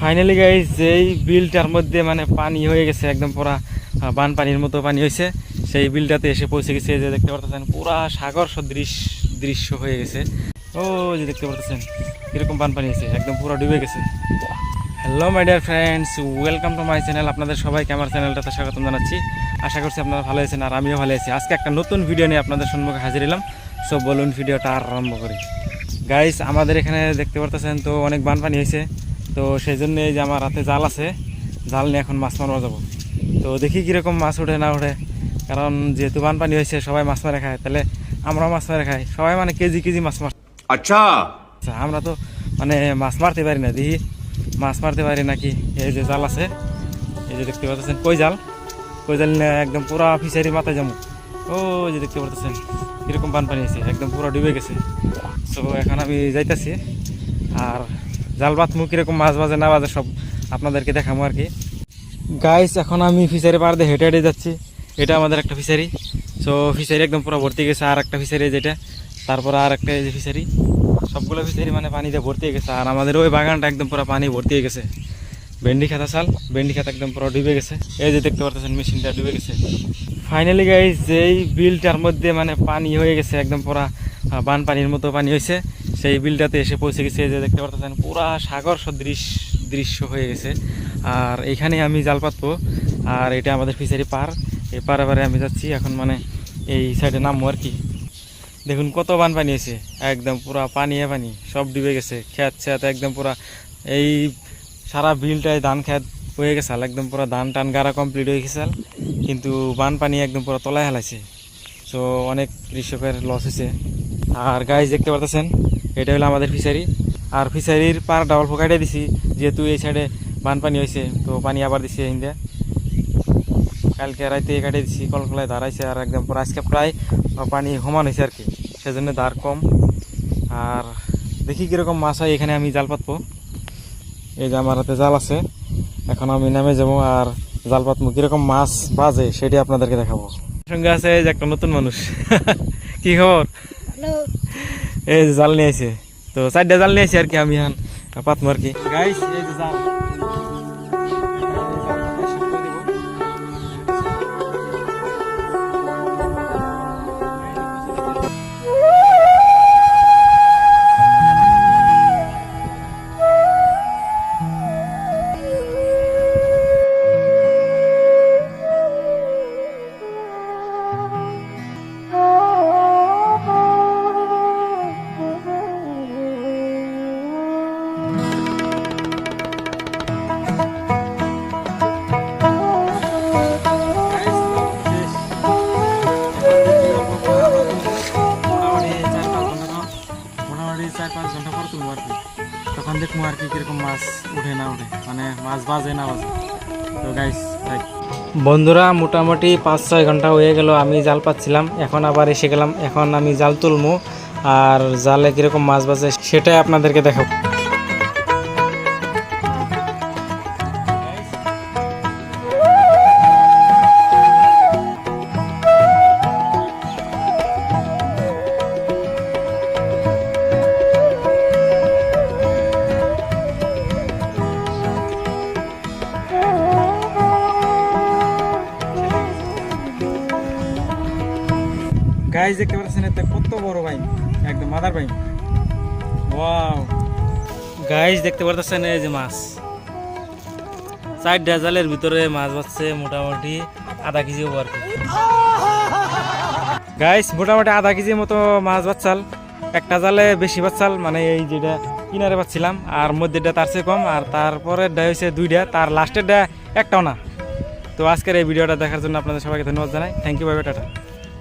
Finally guys যেই বিলটার মধ্যে মানে পানি হয়ে গেছে, একদম পুরা বানপানির মতো পানি হয়েছে, সেই বিলটাতে এসে পৌঁছে গেছে। যে দেখতে পারতেছেন, পুরা সাগর সদৃশ দৃশ্য হয়ে গেছে। ও যে দেখতে পারতেছেন এরকম বানপানি হয়েছে, একদম পুরো ডুবে গেছে। Hello my dear friends welcome to my channel আপনাদের সবাইকে আমার চ্যানেলটাতে স্বাগতম জানাচ্ছি। আশা করছি আপনারা ভালো আছেন আর আমিও ভালো আছি। আজকে একটা নতুন ভিডিও নিয়ে আপনাদের সম্মুখে হাজির এলাম সো বলুন ভিডিওটা আরম্ভ করি। গাইস আমাদের এখানে দেখতে পারতেছেন তো অনেক বানপানি হয়েছে। তো সেই জন্য এই যে আমার হাতে জাল আছে জাল নিয়ে এখন মাছ মারা যাব। তো দেখি কীরকম মাছ উঠে না উঠে কারণ যেহেতু বানপানি হয়েছে সবাই মাছ মারে খায় তাহলে আমরাও মাছ মারে খাই। সবাই মানে কেজি কেজি মাছ মার আচ্ছা। আচ্ছা আমরা তো মানে মাছ মারতে পারি না দেখি মাছ মারতে পারি নাকি? এই যে জাল আছে এই যে দেখতে পাচ্ছেন কই জাল? কই জাল একদম পুরা ফিসারি মাথায় যাব। ও যে দেখতে পাচ্ছেন কীরকম বানপানি আছে একদম পুরো ডুবে গেছে। তো এখন আমি যাইতাছি আর জাল বাতমু কীরকম মাছ বাজে না বাজে সব আপনাদেরকে দেখাবো আর কি। গাইস এখন আমি ফিশারি দিয়ে হেঁটে হেঁটে যাচ্ছি। এটা আমাদের একটা ফিশারি সো ফিশারি একদম পুরো ভর্তি গেছে, আর একটা ফিশারি যেটা। তারপর আর একটা যে ফিশারি সবগুলো ফিশারি মানে পানিতে ভর্তি হয়ে গেছে, আর আমাদের ওই বাগানটা একদম পুরো পানি ভর্তি হয়ে গেছে। ভেন্ডি খাতা চাল, ভেন্ডি খাতা একদম পুরো ডুবে গেছে। এই যে দেখতে পারতেছেন, মেশিনটা ডুবে গেছে। ফাইনালি গাইজ যেই বিলটার মধ্যে মানে পানি হয়ে গেছে, একদম পুরা বানপানির মতো পানি হয়েছে সেই বিলটাতে এসে পৌঁছে গেছে যে দেখতে পারতেছেন, পুরা সাগর সদৃশ দৃশ্য হয়ে গেছে। আর এইখানে আমি জাল পাতবো, আর এটা আমাদের ফিশারি পার। এই পারে আমি যাচ্ছি, এখন মানে এই সাইডে নামবো আর কি। দেখুন কত বানপানি হয়েছে, একদম পুরা পানি পানি, সব ডুবে গেছে খেত খেত একদম পুরা। এই সারা বিলটায় ধান খেত হয়ে গেছে একদম পুরো ধান টান গাড়া কমপ্লিট হয়ে গেছে। কিন্তু বানপানি একদম পুরো তলায় হেলাইছে। তো অনেক কৃষকের লস হয়েছে। আর গাছ দেখতে পারতেছেন? এটা হলো আমাদের ফিশারি আর ফিশারির পার ডাবল ফোকাইটে দিছি, যেহেতু এই সাইডে বানপানি হয়েছে, তো পানি আবার দিছি হিন্দে। কালকে রাইতে কাটে দিছি কলকলায় দাঁড়াইছে আর একদম আজকে প্রায় পানি সমান হয়েছে আর কি, সেজন্য দাঁড় কম। আর দেখি কীরকম মাছ হয়, এখানে আমি জাল পাতবো। এই যে আমার হাতে জাল আছে, এখন আমি নামে যাব আর জাল পাতবো। কীরকম মাছ বাজে, সেটি আপনাদেরকে দেখাবো। সঙ্গে আছে যে একটা নতুন মানুষ। কি খবর? এই জাল নিয়ে আসে তো চারটা জাল নিয়ে আসি আর কি আমি এখন পাতবো আর কি। গাইস জাল। পাঁচ ঘণ্টা পর তুলবো আর কি। তখন দেখব আর কি কীরকম মাছ উঠে না উঠে মানে মাছ বাজে না বাজে। তো গাইস বন্ধুরা, মোটামুটি পাঁচ ছয় ঘণ্টা হয়ে গেল, আমি জাল পাচ্ছিলাম। এখন আবার এসে গেলাম, এখন আমি জাল তুলবো আর জালে কীরকম মাছ বাজে সেটাই আপনাদেরকে দেখাবো। গাইজ দেখতে পাচ্ছেন এতে কত বড় বাইন একদম মাদার বাইন ওয়াও গাইজ দেখতে পাচ্ছেন এই যে মাছ। চারটা জালের ভিতরে মাছ বাচ্ছে মোটামুটি আধা কেজি কি গাইস মোটামুটি আধা কেজির মতো মাছ বাচ্চাল। একটা জালে বেশি বাচ্চাল মানে এই যেটা কিনারে পাচ্ছিলাম আর মধ্যেটা তার চেয়ে কম, আর তারপরের ডা হয়েছে দুইটা, তার লাস্টের ডা একটাও না। তো আজকের এই ভিডিওটা দেখার জন্য আপনাদের সবাইকে ধন্যবাদ জানাই। Thank you bye tata.